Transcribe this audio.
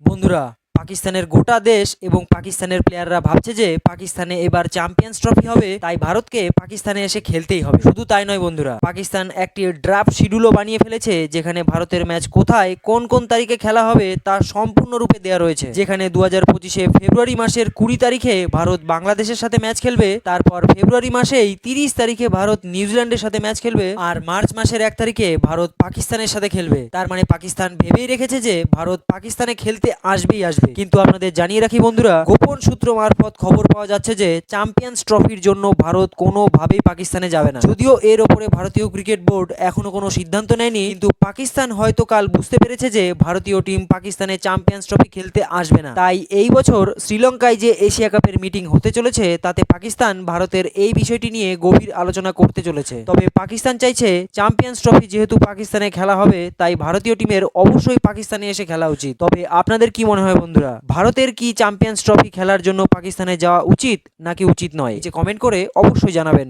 বন্ধুরা পাকিস্তানের গোটা দেশ এবং পাকিস্তানের প্লেয়াররা ভাবছে যে পাকিস্তানে এবার চ্যাম্পিয়ন্স ট্রফি হবে, তাই ভারতকে পাকিস্তানে এসে খেলতেই হবে। শুধু তাই নয় বন্ধুরা, পাকিস্তান একটি ড্রাফট শিডিউলও বানিয়ে ফেলেছে, যেখানে ভারতের ম্যাচ কোথায়, কোন কোন তারিখে খেলা হবে, তা সম্পূর্ণরূপে দেওয়া রয়েছে। যেখানে দু হাজার পঁচিশে ফেব্রুয়ারি মাসের কুড়ি তারিখে ভারত বাংলাদেশের সাথে ম্যাচ খেলবে, তারপর ফেব্রুয়ারি মাসেই তিরিশ তারিখে ভারত নিউজিল্যান্ডের সাথে ম্যাচ খেলবে, আর মার্চ মাসের এক তারিখে ভারত পাকিস্তানের সাথে খেলবে। তার মানে পাকিস্তান ভেবেই রেখেছে যে ভারত পাকিস্তানে খেলতে আসবেই আসবে। কিন্তু আপনাদের জানিয়ে রাখি বন্ধুরা, গোপন সূত্র মারফত খবর পাওয়া যাচ্ছে যে চ্যাম্পিয়ন্স ট্রফির জন্য ভারত কোনোভাবেই পাকিস্তানে যাবে না। যদিও এর ওপরে ভারতীয় ক্রিকেট বোর্ড এখনও কোনো সিদ্ধান্ত নেয়নি, কিন্তু পাকিস্তান হয়তো কাল বুঝতে পেরেছে যে, ভারতীয় টিম পাকিস্তানে চ্যাম্পিয়ন্স ট্রফি খেলতে আসবে না। তাই এই বছর শ্রীলঙ্কায় যে এশিয়া কাপের মিটিং হতে চলেছে, তাতে পাকিস্তান ভারতের এই বিষয়টি নিয়ে গভীর আলোচনা করতে চলেছে। তবে পাকিস্তান চাইছে চ্যাম্পিয়ন্স ট্রফি যেহেতু পাকিস্তানে খেলা হবে, তাই ভারতীয় টিমের অবশ্যই পাকিস্তানে এসে খেলা উচিত। তবে আপনাদের কি মনে হয় বন্ধুরা, ভারতের কি চ্যাম্পিয়ন্স ট্রফি খেলার জন্য পাকিস্তানে যাওয়া উচিত নাকি উচিত নয়? যে কমেন্ট করে অবশ্যই জানাবেন।